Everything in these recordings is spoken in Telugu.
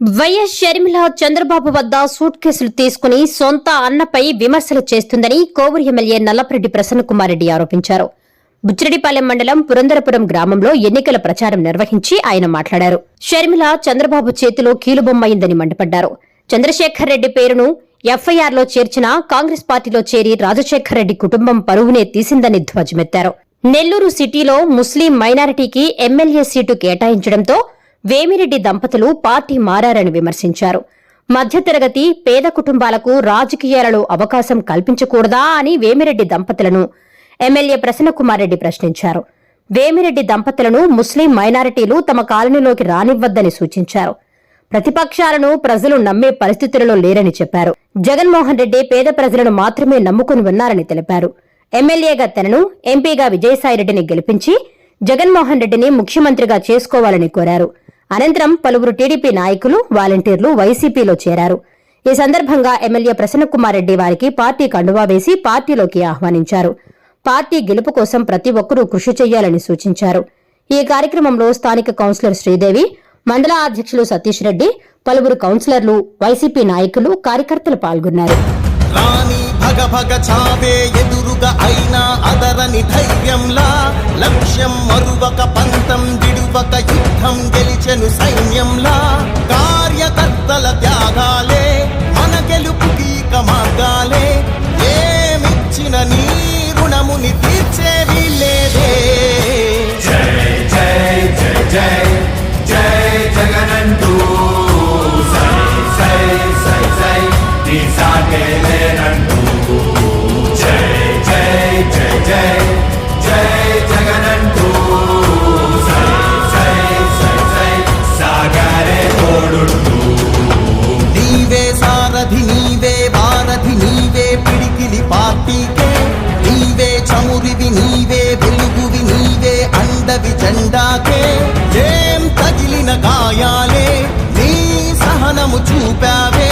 వైఎస్ షర్మిల చంద్రబాబు వద్ద సూట్ కేసులు తీసుకుని సొంత అన్నపై విమర్శలు చేస్తుందని కోవూరు ఎమ్మెల్యే నల్లపరెడ్డి ప్రసన్నకుమార్ రెడ్డి ఆరోపించారు. బుచ్చిరెడ్డిపాలెం మండలం పురందరపురం గ్రామంలో ఎన్నికల ప్రచారం నిర్వహించి ఆయన మాట్లాడారు. షర్మిల చంద్రబాబు చేతిలో కీలుబొమ్మయిందని మండిపడ్డారు. చంద్రశేఖర్ రెడ్డి పేరును ఎఫ్ఐఆర్లో చేర్చిన కాంగ్రెస్ పార్టీలో చేరి రాజశేఖర్ రెడ్డి కుటుంబం పరువునే తీసిందని ధ్వజమెత్తారు. నెల్లూరు సిటీలో ముస్లిం మైనారిటీకి ఎమ్మెల్యే సీటు కేటాయించడంతో వేమిరెడ్డి దంపతులు పార్టీ మారారని విమర్శించారు. మధ్యతరగతి పేద కుటుంబాలకు రాజకీయాలలో అవకాశం కల్పించకూడదా అని వేమిరెడ్డి దంపతులను ఎమ్మెల్యే ప్రసన్నకుమార్ రెడ్డి ప్రశ్నించారు. వేమిరెడ్డి దంపతులను ముస్లిం మైనారిటీలు తమ కాలనీలోకి రానివ్వద్దని సూచించారు. ప్రతిపక్షాలను ప్రజలు నమ్మే పరిస్థితులలో లేరని చెప్పారు. జగన్మోహన్ రెడ్డి పేద ప్రజలను మాత్రమే నమ్ముకుని ఉన్నారని తెలిపారు. ఎమ్మెల్యేగా తనను ఎంపీగా విజయసాయిరెడ్డిని గెలిపించి జగన్మోహన్ రెడ్డిని ముఖ్యమంత్రిగా చేసుకోవాలని కోరారు. అనంతరం పలువురు టీడీపీ నాయకులు వాలంటీర్లు వైసీపీలో చేరారు. ఈ సందర్భంగా ఎమ్మెల్యే ప్రసన్నకుమారెడ్డి వారికి పార్టీ కండువా వేసి పార్టీలోకి ఆహ్వానించారు. పార్టీ గెలుపు కోసం ప్రతి ఒక్కరూ కృషి చేయాలని సూచించారు. ఈ కార్యక్రమంలో స్థానిక కౌన్సిలర్ శ్రీదేవి మండల అధ్యక్షులు సతీష్ రెడ్డి పలువురు కౌన్సిలర్లు వైసీపీ నాయకులు కార్యకర్తలు పాల్గొన్నారు. రాణి భగ భగ చావే ఎదురుగా అయినా అదరని ధైర్యంలా లక్ష్యం మరువక పంతం విడువక యుద్ధం గెలిచెను సైన్యంలా కార్యకర్తల త్యాగాలే మన గెలుపుకి ఇక మార్గాలే ఏమిచ్చిన నీ రుణముని తీర్చేవి లేదే జై జగనంటూ సై సై సై సై నీ అండవి ఏం తగిలిన గాయాలే నీ సహనము చూపావే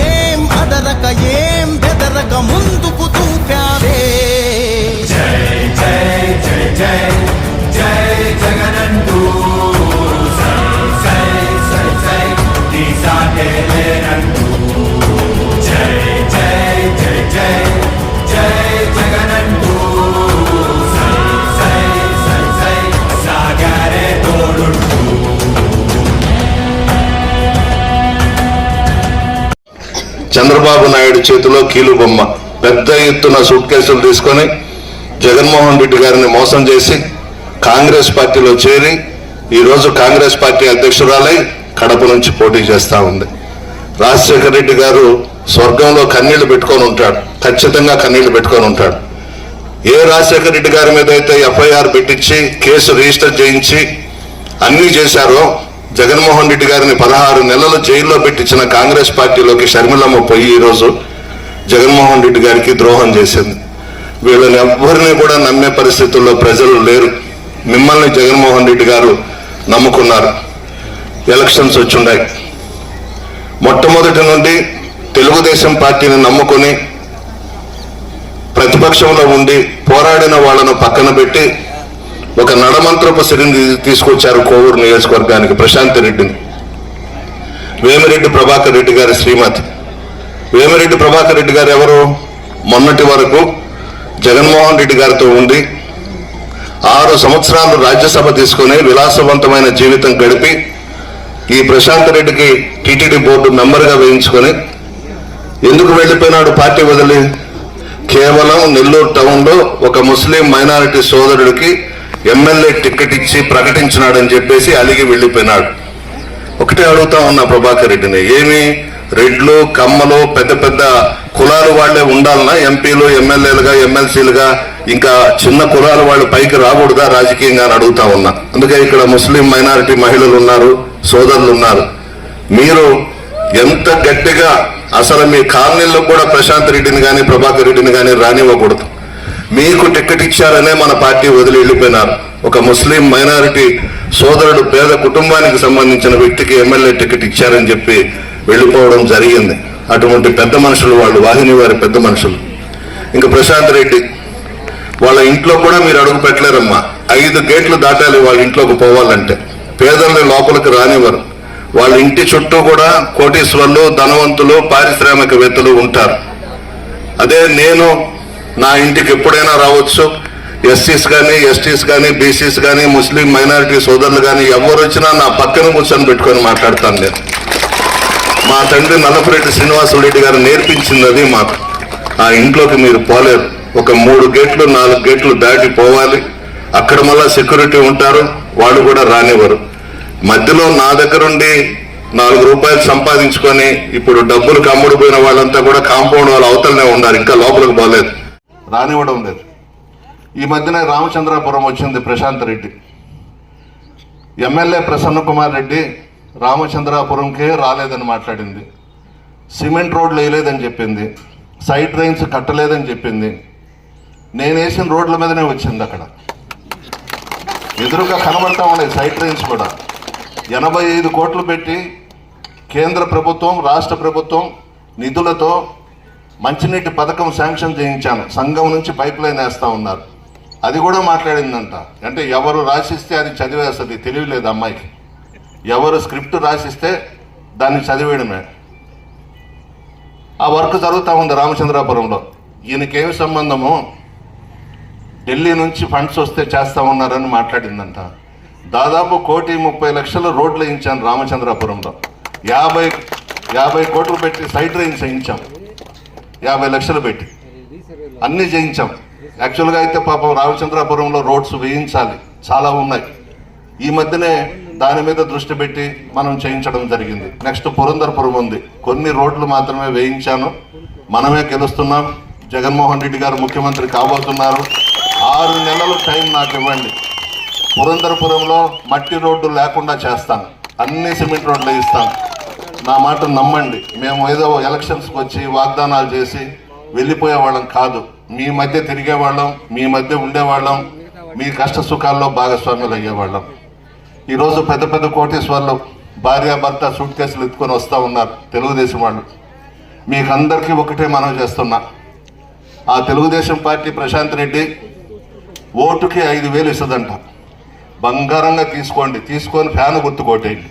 ఏం అదరక ఏం బెదరక ముందుకు చూపావే జై జై జై జై. చంద్రబాబు నాయుడు చేతిలో కీలుబొమ్మ. పెద్ద ఎత్తున సూట్ కేసులు తీసుకొని జగన్మోహన్ రెడ్డి గారిని మోసం చేసి కాంగ్రెస్ పార్టీలో చేరి ఈరోజు కాంగ్రెస్ పార్టీ అధ్యక్షురాలై కడప నుంచి పోటీ చేస్తా ఉంది. రాజశేఖర రెడ్డి గారు స్వర్గంలో కన్నీళ్ళు పెట్టుకొని ఉంటాడు. ఖచ్చితంగా కన్నీళ్ళు పెట్టుకొని ఉంటాడు. ఏ రాజశేఖర రెడ్డి గారి మీద అయితే ఎఫ్ఐఆర్ పెట్టించి కేసు రిజిస్టర్ చేయించి అన్ని చేశారో జగన్మోహన్ రెడ్డి గారిని పదహారు నెలలు జైల్లో పెట్టించిన కాంగ్రెస్ పార్టీలోకి షర్మిలమ్మ పోయి ఈరోజు జగన్మోహన్ రెడ్డి గారికి ద్రోహం చేసింది. వీళ్ళని ఎవ్వరిని కూడా నమ్మే పరిస్థితుల్లో ప్రజలు లేరు. మిమ్మల్ని జగన్మోహన్ రెడ్డి గారు నమ్ముకున్నారు. ఎలక్షన్స్ వచ్చుండాయి. మొట్టమొదటి నుండి తెలుగుదేశం పార్టీని నమ్ముకొని ప్రతిపక్షంలో ఉండి పోరాడిన వాళ్ళను పక్కన పెట్టి ఒక నడమంత్రపు సిరిని తీసుకొచ్చారు కోవూరు నియోజకవర్గానికి ప్రశాంత్ రెడ్డిని. వేమిరెడ్డి ప్రభాకర్ రెడ్డి గారి శ్రీమతి. వేమిరెడ్డి ప్రభాకర్ రెడ్డి గారు ఎవరు? మొన్నటి వరకు జగన్మోహన్ రెడ్డి గారితో ఉండి ఆరు సంవత్సరాలు రాజ్యసభ తీసుకుని విలాసవంతమైన జీవితం గడిపి ఈ ప్రశాంత్ రెడ్డికి టీటీడీ బోర్డు మెంబర్గా వేయించుకొని ఎందుకు వెళ్ళిపోయినాడు పార్టీ వదిలి? కేవలం నెల్లూరు టౌన్లో ఒక ముస్లిం మైనారిటీ సోదరుడికి ఎమ్మెల్యే టికెట్ ఇచ్చి ప్రకటించినాడని చెప్పేసి అలిగి వెళ్ళిపోయినాడు. ఒకటే అడుగుతా ఉన్నా ప్రభాకర్ రెడ్డిని ఏమి రెడ్లు కమ్మలు పెద్ద పెద్ద కులాలు వాళ్ళే ఉండాలనా? ఎంపీలు ఎమ్మెల్యేలుగా ఎమ్మెల్సీలుగా ఇంకా చిన్న కులాల వాళ్ళు పైకి రాకూడదా? రాజకీయంగా అని అడుగుతా ఉన్నా. అందుకే ఇక్కడ ముస్లిం మైనారిటీ మహిళలు ఉన్నారు సోదరులు ఉన్నారు. మీరు ఎంత గట్టిగా అసలు మీ కాలనీలో కూడా ప్రశాంత్ రెడ్డిని కానీ ప్రభాకర్ రెడ్డిని కానీ రానివ్వకూడదు. మీకు టికెట్ ఇచ్చారనే మన పార్టీ వదిలి వెళ్ళిపోయినారు. ఒక ముస్లిం మైనారిటీ సోదరుడు పేద కుటుంబానికి సంబంధించిన వ్యక్తికి ఎమ్మెల్యే టికెట్ ఇచ్చారని చెప్పి వెళ్ళిపోవడం జరిగింది. అటువంటి పెద్ద మనుషులు వాళ్ళు వాహిని వారి పెద్ద మనుషులు. ఇంకా ప్రశాంత్ రెడ్డి వాళ్ళ ఇంట్లో కూడా మీరు అడుగు పెట్టలేరమ్మా. ఐదు గేట్లు దాటాలి వాళ్ళ ఇంట్లోకి పోవాలంటే. పేదల్ని లోపలికి రానివ్వరు. వాళ్ళ ఇంటి చుట్టూ కూడా కోటీశ్వర్లు ధనవంతులు పారిశ్రామికవేత్తలు ఉంటారు. అదే నేను నా ఇంటికి ఎప్పుడైనా రావచ్చు. ఎస్సీస్ కానీ ఎస్టీస్ కానీ బీసీస్ కానీ ముస్లిం మైనారిటీ సోదరులు కానీ ఎవరు వచ్చినా నా పక్కన కూర్చొని పెట్టుకొని మాట్లాడతాను నేను. మా తండ్రి నల్లపురెడ్డి శ్రీనివాసరెడ్డి గారు నేర్పించింది అది మాకు. ఆ ఇంట్లోకి మీరు పోలేరు. ఒక మూడు గేట్లు నాలుగు గేట్లు దాటి పోవాలి. అక్కడ మళ్ళా సెక్యూరిటీ ఉంటారు. వాళ్ళు కూడా రానివ్వరు. మధ్యలో నా దగ్గరుండి నాలుగు రూపాయలు సంపాదించుకొని ఇప్పుడు డబ్బులు అమ్ముడుపోయిన వాళ్ళంతా కూడా కాంపౌండ్ వాళ్ళు అవతలనే ఉన్నారు. ఇంకా లోపలికి పోలేదు. రానివ్వడం లేదు. ఈ మధ్యన రామచంద్రాపురం వచ్చింది ప్రశాంత్ రెడ్డి. ఎమ్మెల్యే ప్రసన్న కుమార్ రెడ్డి రామచంద్రాపురంకే రాలేదని మాట్లాడింది. సిమెంట్ రోడ్లు వేయలేదని చెప్పింది. సైడ్ డ్రైన్స్ కట్టలేదని చెప్పింది. నేను వేసిన రోడ్ల మీదనే వచ్చింది అక్కడ. ఎదురుగా కనబడతా ఉన్నాయి సైడ్ డ్రైన్స్ కూడా. ఎనభై ఐదు కోట్లు పెట్టి కేంద్ర ప్రభుత్వం రాష్ట్ర ప్రభుత్వం నిధులతో మంచినీటి పథకం శాంక్షన్ చేయించాను. సంఘం నుంచి పైప్ లైన్ వేస్తా ఉన్నారు. అది కూడా మాట్లాడిందంట. అంటే ఎవరు రాసిస్తే అది చదివేస్తుంది తెలియలేదు అమ్మాయికి. ఎవరు స్క్రిప్ట్ రాసిస్తే దాన్ని చదివేయడమే. ఆ వర్క్ జరుగుతూ ఉంది రామచంద్రాపురంలో. ఈయనకేమి సంబంధము ఢిల్లీ నుంచి ఫండ్స్ వస్తే చేస్తా ఉన్నారని మాట్లాడిందంట. దాదాపు కోటి ముప్పై లక్షల రోడ్లు వేయించాను రామచంద్రాపురంలో. యాభై యాభై కోట్లు పెట్టి సైడ్ రేంజ్ వేయించాం యాభై లక్షలు పెట్టి. అన్నీ చేయించాం. యాక్చువల్గా అయితే పాపం రామచంద్రాపురంలో రోడ్స్ వేయించాలి. చాలా ఉన్నాయి. ఈ మధ్యనే దాని మీద దృష్టి పెట్టి మనం చేయించడం జరిగింది. నెక్స్ట్ పురంధరపురం ఉంది. కొన్ని రోడ్లు మాత్రమే వేయించాను. మనమే గెలుస్తున్నాం. జగన్మోహన్ రెడ్డి గారు ముఖ్యమంత్రి కాబోతున్నారు. ఆరు నెలలు టైం నాకు ఇవ్వండి. పురందరపురంలో మట్టి రోడ్డు లేకుండా చేస్తాను. అన్ని సిమెంట్ రోడ్లు వేయిస్తాను నా మాట నమ్మండి. మేము ఏదో ఎలక్షన్స్కి వచ్చి వాగ్దానాలు చేసి వెళ్ళిపోయే వాళ్ళం కాదు. మీ మధ్య తిరిగేవాళ్ళం మీ మధ్య ఉండేవాళ్ళం మీ కష్ట సుఖాల్లో భాగస్వాములు అయ్యేవాళ్ళం ఈరోజు పెద్ద పెద్ద కోటేశ్వర్లు భార్య భర్త సూట్ కేసులు ఎత్తుకొని వస్తూ ఉన్నారు తెలుగుదేశం వాళ్ళు. మీకు అందరికీ ఒకటే మనం చేస్తున్నా. ఆ తెలుగుదేశం పార్టీ ప్రశాంత్ రెడ్డి ఓటుకి ఐదు వేలు ఇస్తుందంట. బంగారంగా తీసుకోండి. తీసుకొని ఫ్యాన్ గుర్తు కొట్టేయండి.